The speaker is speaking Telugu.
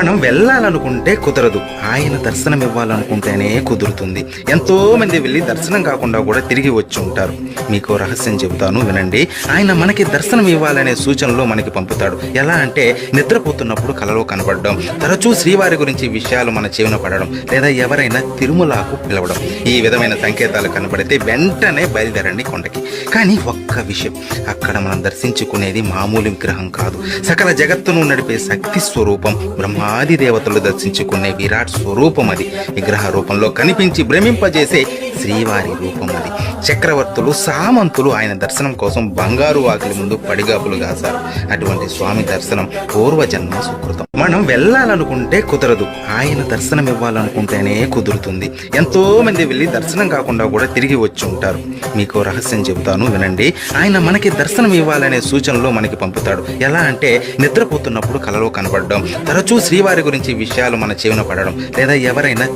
మనం వెళ్ళాలనుకుంటే కుదరదు. ఆయన దర్శనం ఇవ్వాలనుకుంటేనే కుదురుతుంది. ఎంతో మంది వెళ్ళి దర్శనం కాకుండా కూడా తిరిగి వచ్చి ఉంటారు. మీకు రహస్యం చెబుతాను వినండి. ఆయన మనకి దర్శనం ఇవ్వాలనే సూచనలు మనకి పంపుతాడు. ఎలా అంటే నిద్రపోతున్నప్పుడు కలలో కనపడడం తరచూ శ్రీవారి గురించి విషయాలు మన చెవిన పడడం లేదా ఎవరైనా తిరుమలకు పిలవడం. ఈ విధమైన సంకేతాలు కనపడితే వెంటనే బయలుదేరండి కొండకి. కానీ ఒక్క విషయం అక్కడ మనం దర్శించుకునేది మామూలు విగ్రహం కాదు. సకల జగత్తును నడిపే శక్తి స్వరూపం ఆది దేవతలు దర్శించుకునే విరాట్ స్వరూపం అది విగ్రహ రూపంలో కనిపించి భ్రమింపజేసే శ్రీవారి రూపం అది చక్రవర్తులు సామంతులు ఆయన దర్శనం కోసం బంగారు వాకిలి ముందు పడిగాపులు కాశారు అటువంటి స్వామి దర్శనం పూర్వజన్మ సుకృతం. మనం వెళ్ళాలనుకుంటే కుదరదు. ఆయన దర్శనం ఇవ్వాలనుకుంటేనే కుదురుతుంది. ఎంతో మంది వెళ్ళి దర్శనం కాకుండా కూడా తిరిగి వచ్చి ఉంటారు. మీకు రహస్యం చెబుతాను వినండి. ఆయన మనకి దర్శనం ఇవ్వాలనే సూచనలు మనకి పంపుతాడు. ఎలా అంటే నిద్రపోతున్నప్పుడు కలలో కనపడడం తరచూ శ్రీ వారి గురించి విషయాలు మన చెవిన పడడం లేదా ఎవరైనా